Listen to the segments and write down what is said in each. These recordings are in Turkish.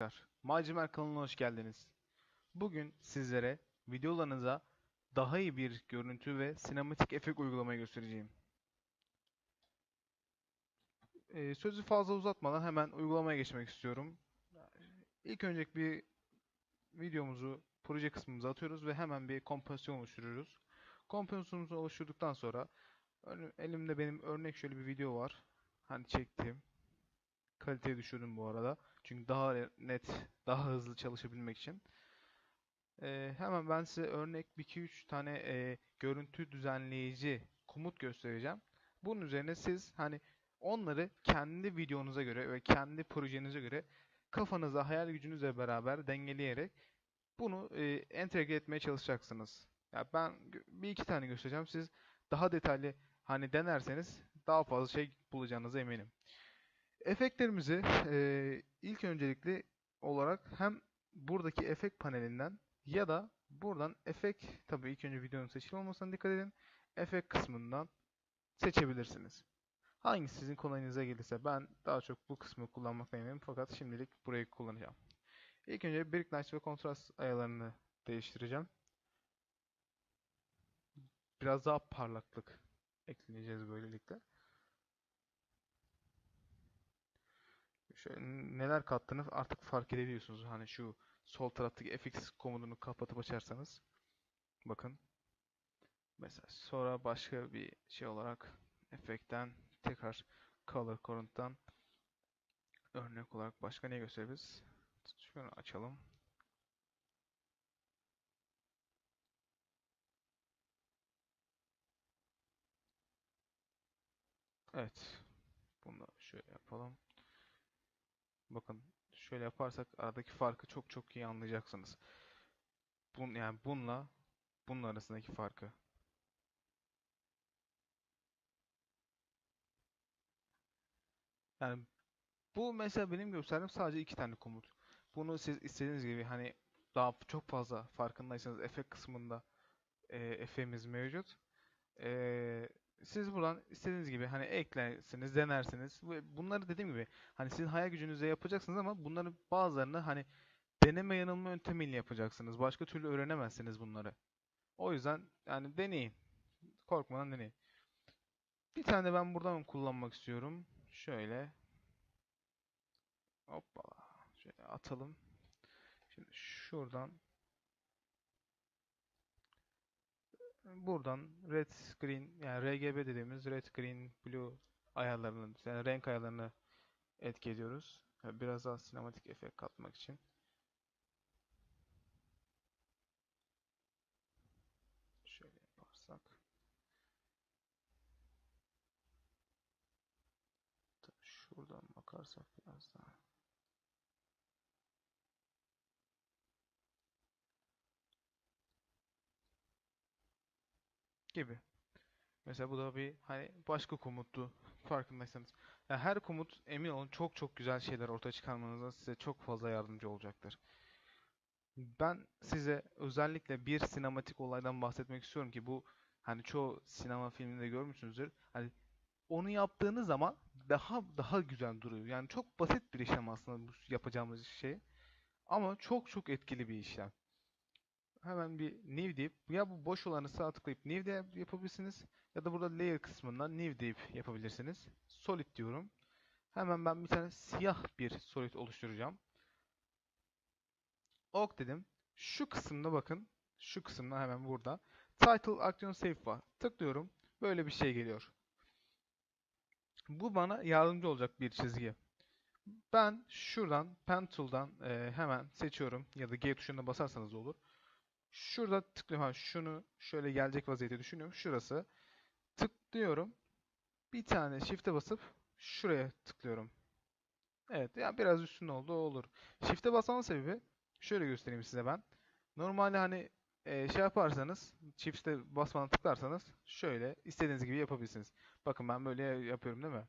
Arkadaşlar, Macimer kanalına hoş geldiniz. Bugün sizlere videolarınıza daha iyi bir görüntü ve sinematik efekt uygulamayı göstereceğim. Ee, sözü fazla uzatmadan hemen uygulamaya geçmek istiyorum. İlk önce bir videomuzu proje kısmımıza atıyoruz ve hemen bir kompozisyon oluşturuyoruz. Kompozisyonumuzu oluşturduktan sonra elimde benim örnek şöyle bir video var. Hani çektiğim. Kaliteyi düşürdüm bu arada. Çünkü daha net, daha hızlı çalışabilmek için. Ee, hemen ben size örnek 1-2-3 tane e, görüntü düzenleyici komut göstereceğim. Bunun üzerine siz hani onları kendi videonuza göre ve kendi projenize göre kafanıza, hayal gücünüzle beraber dengeleyerek bunu e, entegre etmeye çalışacaksınız. Ya ben bir iki tane göstereceğim. Siz daha detaylı hani denerseniz daha fazla şey bulacağınıza eminim. Efektlerimizi eee, ilk öncelikli olarak hem buradaki efekt panelinden ya da buradan efekt tabii ilk önce videonun seçili olmasına dikkat edin. Efekt kısmından seçebilirsiniz. Hangisi sizin kolayınıza gelirse ben daha çok bu kısmı kullanmaktan eminim fakat şimdilik burayı kullanacağım. İlk önce Brightness ve kontrast ayarlarını değiştireceğim. Biraz daha parlaklık ekleyeceğiz böylelikle. Şöyle neler kattığını artık fark edebiliyorsunuz. Hani şu sol taraftaki fx komutunu kapatıp açarsanız bakın. Mesela sonra başka bir şey olarak efektten tekrar color current'tan örnek olarak başka ne gösterebiliriz? Şunu açalım. Evet. Bunu da şöyle yapalım. Bakın şöyle yaparsak aradaki farkı çok çok iyi anlayacaksınız. Bun yani bununla bunun arasındaki farkı. Yani bu mesela benim gösterdiğim sadece iki tane komut. Bunu siz istediğiniz gibi hani daha çok fazla farkındaysanız efekt kısmında e, efektimiz mevcut. E, siz buradan istediğiniz gibi hani eklersiniz, denersiniz. Bunları dediğim gibi hani sizin hayal gücünüzle yapacaksınız ama bunların bazılarını hani deneme yanılma yöntemiyle yapacaksınız. Başka türlü öğrenemezsiniz bunları. O yüzden yani deneyin. Korkmadan deneyin. Bir tane de ben buradan kullanmak istiyorum. Şöyle. Hoppala. Şöyle atalım. Şimdi şuradan buradan red green yani RGB dediğimiz red green blue ayarlarını yani renk ayarlarını etki ediyoruz. Yani Biraz daha sinematik efekt katmak için. Şöyle yaparsak. Şuradan bakarsak biraz daha. Gibi. Mesela bu da bir hani başka komuttu farkındaysanız. Ya her komut emin olun çok çok güzel şeyler ortaya çıkarmanıza size çok fazla yardımcı olacaktır. Ben size özellikle bir sinematik olaydan bahsetmek istiyorum ki bu hani çoğu sinema filminde görmüşsünüzdür. Hani onu yaptığınız zaman daha daha güzel duruyor. Yani çok basit bir işlem aslında bu yapacağımız şey. Ama çok çok etkili bir işlem. Hemen bir new deyip ya bu boş olanı sağ tıklayıp new de yap- yapabilirsiniz ya da burada layer kısmından new deyip yapabilirsiniz. Solid diyorum. Hemen ben bir tane siyah bir solid oluşturacağım. Ok dedim. Şu kısımda bakın. Şu kısımda hemen burada. Title Action Save var. Tıklıyorum. Böyle bir şey geliyor. Bu bana yardımcı olacak bir çizgi. Ben şuradan Pen Tool'dan e, hemen seçiyorum ya da G tuşuna basarsanız olur. Şurada tıklıyorum. Şunu şöyle gelecek vaziyette düşünüyorum. Şurası. Tıklıyorum. Bir tane Shift'e basıp şuraya tıklıyorum. Evet ya biraz üstün oldu olur. Shift'e basmamın sebebi şöyle göstereyim size ben. Normalde hani e, şey yaparsanız Shift'e basmadan tıklarsanız şöyle istediğiniz gibi yapabilirsiniz. Bakın ben böyle yapıyorum değil mi?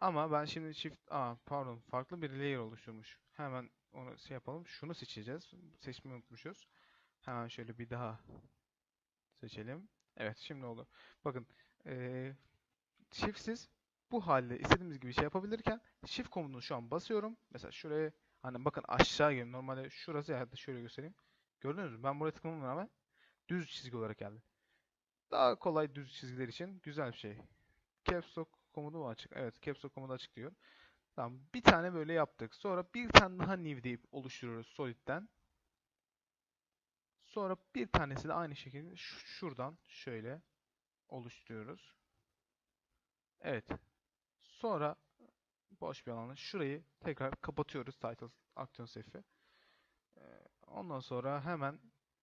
Ama ben şimdi Shift Aa pardon farklı bir layer oluşturmuş. Hemen onu şey yapalım. Şunu seçeceğiz. Seçmeyi unutmuşuz. Hemen şöyle bir daha seçelim. Evet şimdi oldu. Bakın eee Shift'siz bu halde istediğimiz gibi şey yapabilirken Shift komutunu şu an basıyorum. Mesela şuraya Hani bakın aşağı gibi. Normalde şurası ya şöyle göstereyim. Gördünüz mü? Ben buraya tıklamama rağmen düz çizgi olarak geldi. Daha kolay düz çizgiler için güzel bir şey. Caps Lock komutu mu açık? Evet, Caps Lock komutu açık diyor. Tamam, bir tane böyle yaptık. Sonra bir tane daha new deyip oluşturuyoruz Solid'den. Sonra bir tanesi de aynı şekilde şuradan şöyle oluşturuyoruz. Evet. Sonra boş bir alanı şurayı tekrar kapatıyoruz title aksiyon safe'i. Ee, Ondan sonra hemen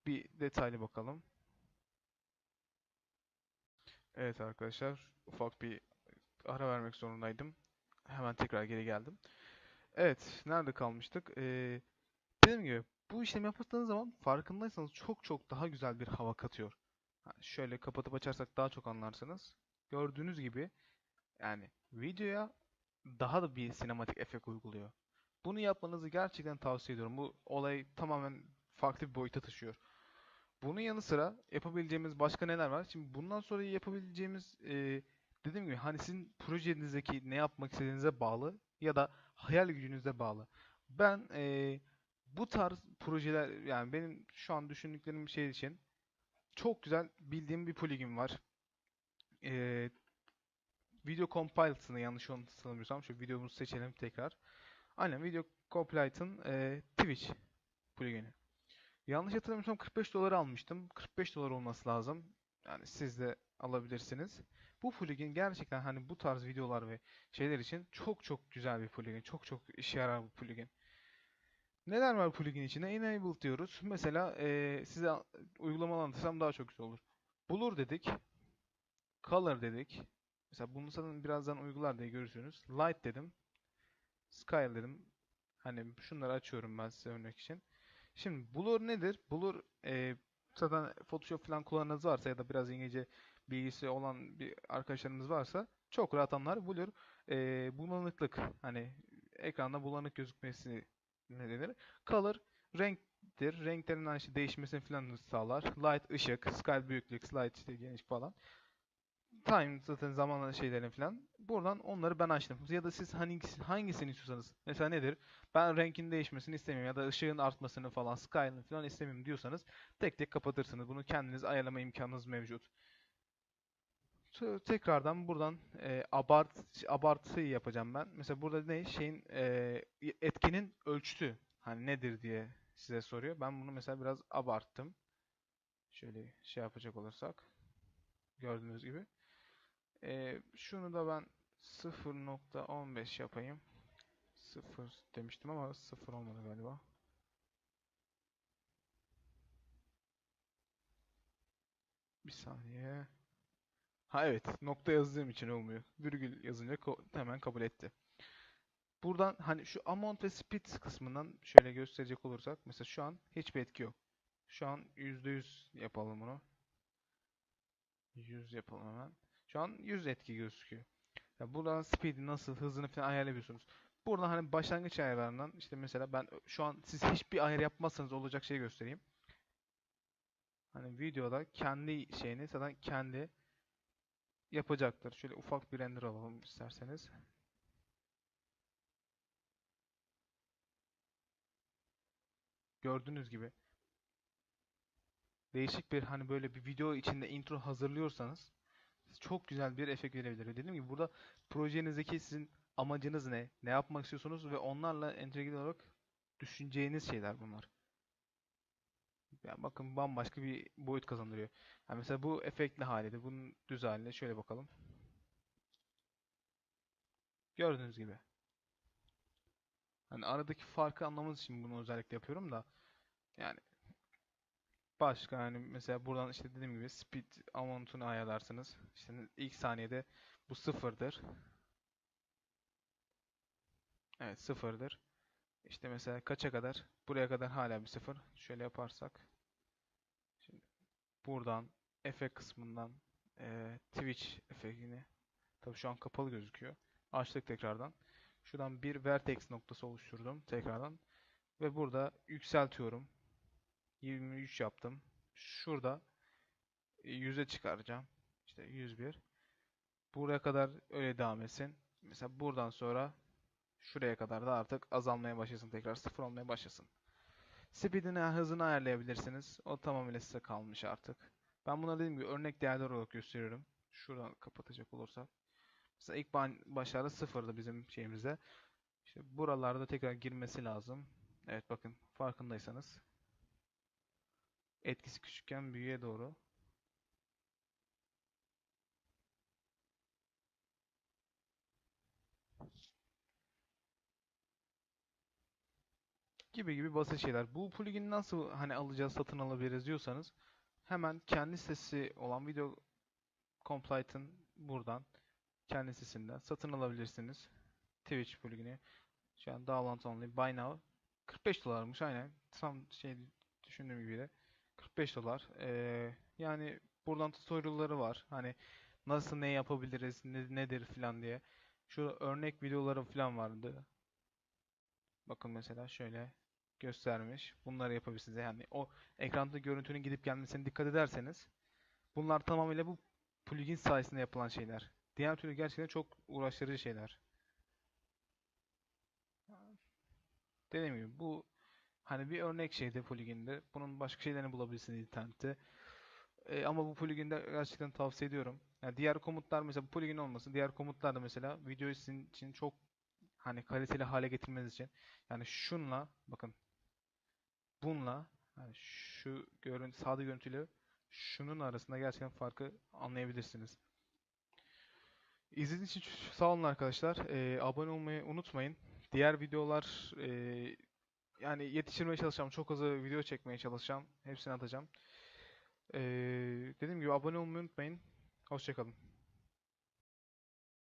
bir detaylı bakalım. Evet arkadaşlar ufak bir ara vermek zorundaydım. Hemen tekrar geri geldim. Evet nerede kalmıştık? Ee, dediğim gibi bu işlemi yaptığınız zaman farkındaysanız çok çok daha güzel bir hava katıyor. Şöyle kapatıp açarsak daha çok anlarsınız. Gördüğünüz gibi yani videoya daha da bir sinematik efekt uyguluyor. Bunu yapmanızı gerçekten tavsiye ediyorum. Bu olay tamamen farklı bir boyuta taşıyor. Bunun yanı sıra yapabileceğimiz başka neler var? Şimdi bundan sonra yapabileceğimiz e, dediğim gibi hani sizin projenizdeki ne yapmak istediğinize bağlı ya da hayal gücünüze bağlı. Ben e, bu tarz projeler yani benim şu an düşündüklerim şey için çok güzel bildiğim bir plugin var. E, Video Compiled'ını yanlış hatırlamıyorsam şu videomuzu seçelim tekrar. Aynen Video Compiled'ın e, Twitch plugin'i. Yanlış hatırlamıyorsam 45 dolar almıştım. 45 dolar olması lazım. Yani siz de alabilirsiniz. Bu plugin gerçekten hani bu tarz videolar ve şeyler için çok çok güzel bir plugin. Çok çok işe yarar bu plugin. Neler var plugin içinde? Enable diyoruz. Mesela eee, size uygulama anlatırsam daha çok güzel olur. Blur dedik. Color dedik. Mesela bunu sanırım birazdan uygular diye görürsünüz. Light dedim. Scale dedim. Hani şunları açıyorum ben size örnek için. Şimdi Blur nedir? Blur e, zaten Photoshop falan kullananınız varsa ya da biraz İngilizce bilgisi olan bir arkadaşlarımız varsa çok rahat anlar. Blur e, bulanıklık hani ekranda bulanık gözükmesi ne denir? Color renktir. Renklerin hani işte değişmesini falan sağlar. Light ışık, scale büyüklük, slide işte geniş falan. Time zaten zamanla şeylerin falan. Buradan onları ben açtım. Ya da siz hangisi, hangisini istiyorsanız. Mesela nedir? Ben renkin değişmesini istemiyorum ya da ışığın artmasını falan, skyline falan istemiyorum diyorsanız tek tek kapatırsınız. Bunu kendiniz ayarlama imkanınız mevcut. Te- Tekrardan buradan e, abart abartıyı yapacağım ben. Mesela burada ne şeyin e, etkinin ölçütü hani nedir diye size soruyor. Ben bunu mesela biraz abarttım. Şöyle şey yapacak olursak gördüğünüz gibi. E, şunu da ben 0.15 yapayım. 0 demiştim ama 0 olmadı galiba. Bir saniye. Ha evet, nokta yazdığım için olmuyor. Virgül yazınca hemen kabul etti. Buradan hani şu amount ve speed kısmından şöyle gösterecek olursak mesela şu an hiçbir etki yok. Şu an %100 yapalım bunu. 100 yapalım hemen. Şu an 100 etki gözüküyor. Ya buradan speed'i nasıl, hızını falan ayarlayabiliyorsunuz. Buradan hani başlangıç ayarlarından işte mesela ben şu an siz hiçbir ayar yapmazsanız olacak şeyi göstereyim. Hani videoda kendi şeyini zaten kendi yapacaktır. Şöyle ufak bir render alalım isterseniz. Gördüğünüz gibi değişik bir hani böyle bir video içinde intro hazırlıyorsanız çok güzel bir efekt verebilir. Dediğim gibi burada projenizdeki sizin amacınız ne? Ne yapmak istiyorsunuz ve onlarla entegre olarak düşüneceğiniz şeyler bunlar. Ya bakın bambaşka bir boyut kazandırıyor. Yani mesela bu efektli halidir. Bunun düz haline şöyle bakalım. Gördüğünüz gibi. Hani aradaki farkı anlamanız için bunu özellikle yapıyorum da yani başka hani mesela buradan işte dediğim gibi speed amount'unu ayarlarsınız. İşte ilk saniyede bu sıfırdır. Evet sıfırdır. İşte mesela kaça kadar? Buraya kadar hala bir sıfır. Şöyle yaparsak. Buradan efekt kısmından eee, Twitch efektini tabii şu an kapalı gözüküyor. Açtık tekrardan. Şuradan bir vertex noktası oluşturdum tekrardan. Ve burada yükseltiyorum. 23 yaptım. Şurada 100'e çıkaracağım. İşte 101. Buraya kadar öyle devam etsin. Mesela buradan sonra şuraya kadar da artık azalmaya başlasın tekrar sıfır olmaya başlasın. Speed'ini hızını ayarlayabilirsiniz. O tamamıyla size kalmış artık. Ben buna dediğim gibi örnek değerler olarak gösteriyorum. Şuradan kapatacak olursak. Mesela ilk başlarda sıfırdı bizim şeyimizde. İşte buralarda tekrar girmesi lazım. Evet bakın farkındaysanız. Etkisi küçükken büyüğe doğru. Gibi gibi basit şeyler. Bu plugini nasıl hani alacağız, satın alabiliriz diyorsanız hemen kendi sitesi olan Video Complete'ın buradan kendi sitesinden satın alabilirsiniz. Twitch plugini. Şu an download only buy now 45 dolarmış aynen. Tam şey düşündüğüm gibi de 45 dolar. Ee, yani buradan tutorial'ları var. Hani nasıl ne yapabiliriz, ne, nedir filan diye. Şu örnek videoları falan vardı. Bakın mesela şöyle göstermiş. Bunları yapabilirsiniz. Yani o ekranda görüntünün gidip gelmesine dikkat ederseniz bunlar tamamıyla bu plugin sayesinde yapılan şeyler. Diğer türlü gerçekten çok uğraştırıcı şeyler. Dediğim gibi bu hani bir örnek şeyde pluginde. Bunun başka şeylerini bulabilirsiniz internette. E, ama bu pluginde gerçekten tavsiye ediyorum. Yani diğer komutlar mesela bu plugin olmasın. Diğer komutlar da mesela videoyu sizin için çok hani kaliteli hale getirmeniz için. Yani şunla bakın bununla yani şu görüntü sağda görüntüyle şunun arasında gerçekten farkı anlayabilirsiniz. İzlediğiniz için sağ olun arkadaşlar. Ee, abone olmayı unutmayın. Diğer videolar e, yani yetiştirmeye çalışacağım. Çok hızlı video çekmeye çalışacağım. Hepsini atacağım. Ee, dediğim gibi abone olmayı unutmayın. Hoşçakalın.